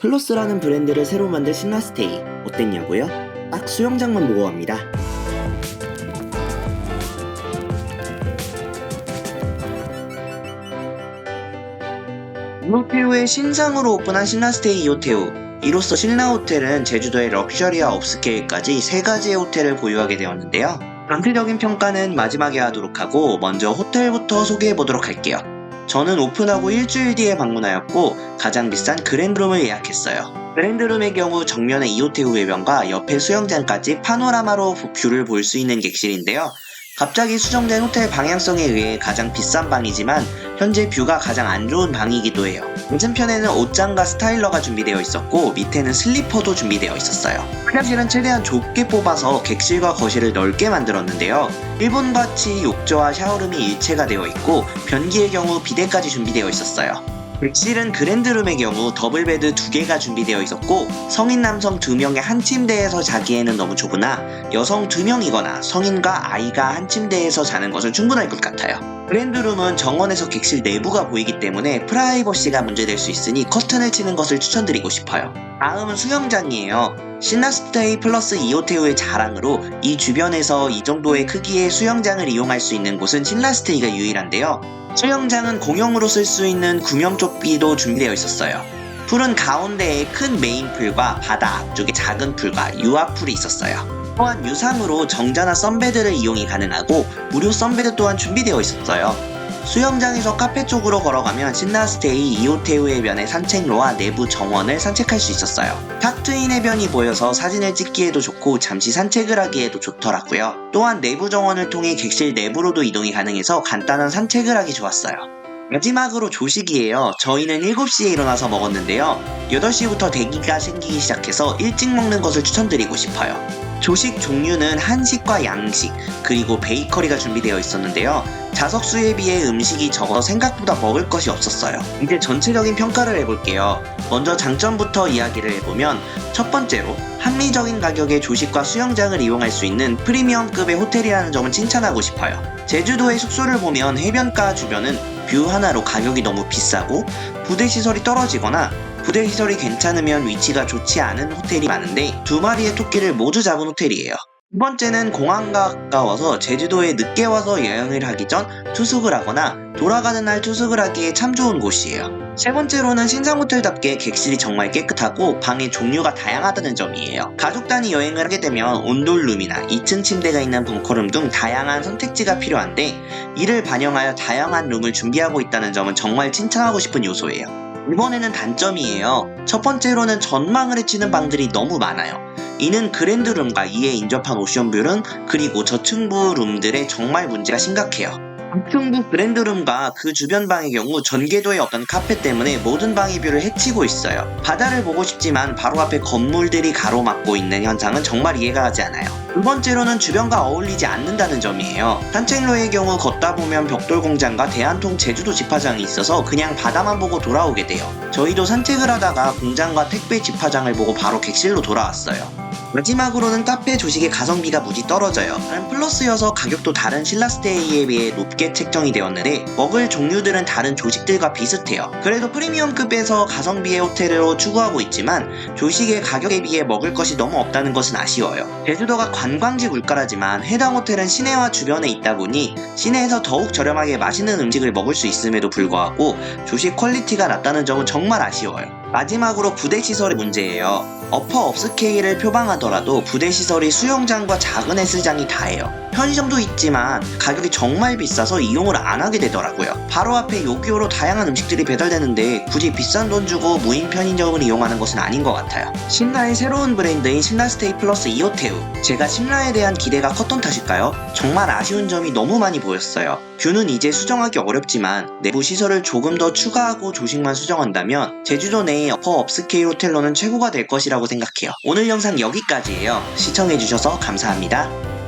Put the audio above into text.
플러스라는 브랜드를 새로 만든 신라스테이 어땠냐고요? 딱 수영장만 보고 갑니다. 이호테우의 신상으로 오픈한 신라스테이 이호테우 이로써 신라호텔은 제주도의 럭셔리와 업스케일까지 세 가지의 호텔을 보유하게 되었는데요. 전체적인 평가는 마지막에 하도록 하고 먼저 호텔부터 소개해 보도록 할게요. 저는 오픈하고 일주일 뒤에 방문하였고 가장 비싼 그랜드룸을 예약했어요. 그랜드룸의 경우 정면에 이호테우 외변과 옆에 수영장까지 파노라마로 뷰를 볼 수 있는 객실인데요. 갑자기 수정된 호텔 방향성에 의해 가장 비싼 방이지만 현재 뷰가 가장 안 좋은 방이기도 해요. 맞은편에는 옷장과 스타일러가 준비되어 있었고 밑에는 슬리퍼도 준비되어 있었어요. 화장실은 최대한 좁게 뽑아서 객실과 거실을 넓게 만들었는데요. 일본같이 욕조와 샤워룸이 일체가 되어 있고 변기의 경우 비데까지 준비되어 있었어요. 객실은 그랜드룸의 경우 더블베드 두 개가 준비되어 있었고 성인 남성 두 명의 한 침대에서 자기에는 너무 좁으나 여성 두 명이거나 성인과 아이가 한 침대에서 자는 것은 충분할 것 같아요. 그랜드룸은 정원에서 객실 내부가 보이기 때문에 프라이버시가 문제될 수 있으니 커튼을 치는 것을 추천드리고 싶어요. 다음은 수영장이에요. 신라스테이 플러스 이호테우의 자랑으로 이 주변에서 이 정도의 크기의 수영장을 이용할 수 있는 곳은 신라스테이가 유일한데요. 수영장은 공용으로 쓸 수 있는 구명조끼도 준비되어 있었어요. 풀은 가운데에 큰 메인 풀과 바다 앞쪽에 작은 풀과 유아풀이 있었어요. 또한 유상으로 정자나 썬베드를 이용이 가능하고 무료 썬베드 또한 준비되어 있었어요. 수영장에서 카페 쪽으로 걸어가면 신라스테이 이호테우 해변의 산책로와 내부 정원을 산책할 수 있었어요. 탁 트인 해변이 보여서 사진을 찍기에도 좋고 잠시 산책을 하기에도 좋더라고요. 또한 내부 정원을 통해 객실 내부로도 이동이 가능해서 간단한 산책을 하기 좋았어요. 마지막으로 조식이에요. 저희는 7시에 일어나서 먹었는데요. 8시부터 대기가 생기기 시작해서 일찍 먹는 것을 추천드리고 싶어요. 조식 종류는 한식과 양식, 그리고 베이커리가 준비되어 있었는데요. 좌석 수에 비해 음식이 적어서 생각보다 먹을 것이 없었어요. 이제 전체적인 평가를 해볼게요. 먼저 장점부터 이야기를 해보면 첫 번째로 합리적인 가격에 조식과 수영장을 이용할 수 있는 프리미엄급의 호텔이라는 점을 칭찬하고 싶어요. 제주도의 숙소를 보면 해변가 주변은 뷰 하나로 가격이 너무 비싸고 부대 시설이 떨어지거나 부대 시설이 괜찮으면 위치가 좋지 않은 호텔이 많은데 두 마리의 토끼를 모두 잡은 호텔이에요. 두 번째는 공항과 가까워서 제주도에 늦게 와서 여행을 하기 전 투숙을 하거나 돌아가는 날 투숙을 하기에 참 좋은 곳이에요. 세 번째로는 신상 호텔답게 객실이 정말 깨끗하고 방의 종류가 다양하다는 점이에요. 가족 단위 여행을 하게 되면 온돌룸이나 2층 침대가 있는 벙커룸 등 다양한 선택지가 필요한데 이를 반영하여 다양한 룸을 준비하고 있다는 점은 정말 칭찬하고 싶은 요소예요. 이번에는 단점이에요. 첫 번째로는 전망을 해치는 방들이 너무 많아요. 이는 그랜드룸과 이에 인접한 오션뷰는 그리고 저층부 룸들의 정말 문제가 심각해요. 북층부 그랜드룸과 그 주변 방의 경우 전개도의 어떤 카페 때문에 모든 방의 뷰를 해치고 있어요. 바다를 보고 싶지만 바로 앞에 건물들이 가로막고 있는 현상은 정말 이해가 가지 않아요. 두 번째로는 주변과 어울리지 않는다는 점이에요. 산책로의 경우 걷다 보면 벽돌 공장과 대한통 제주도 집화장이 있어서 그냥 바다만 보고 돌아오게 돼요. 저희도 산책을 하다가 공장과 택배 집화장을 보고 바로 객실로 돌아왔어요. 마지막으로는 카페 조식의 가성비가 무지 떨어져요. 플러스여서 가격도 다른 신라스테이에 비해 높게 책정이 되었는데 먹을 종류들은 다른 조식들과 비슷해요. 그래도 프리미엄급에서 가성비의 호텔로 추구하고 있지만 조식의 가격에 비해 먹을 것이 너무 없다는 것은 아쉬워요. 제주도가 관광지 물가라지만 해당 호텔은 시내와 주변에 있다 보니 시내에서 더욱 저렴하게 맛있는 음식을 먹을 수 있음에도 불구하고 조식 퀄리티가 낮다는 점은 정말 아쉬워요. 마지막으로 부대 시설의 문제예요. 어퍼 업스케일을 표방하더라도 부대 시설이 수영장과 작은 헬스장이 다예요. 편의점도 있지만 가격이 정말 비싸서 이용을 안 하게 되더라고요. 바로 앞에 요기요로 다양한 음식들이 배달되는데 굳이 비싼 돈 주고 무인 편의점을 이용하는 것은 아닌 것 같아요. 신라의 새로운 브랜드인 신라스테이 플러스 이호테우. 제가 신라에 대한 기대가 컸던 탓일까요? 정말 아쉬운 점이 너무 많이 보였어요. 뷰는 이제 수정하기 어렵지만 내부 시설을 조금 더 추가하고 조식만 수정한다면 제주도 내의 어퍼 업스케일 호텔로는 최고가 될 것이라고 생각해요. 오늘 영상 여기까지예요. 시청해주셔서 감사합니다.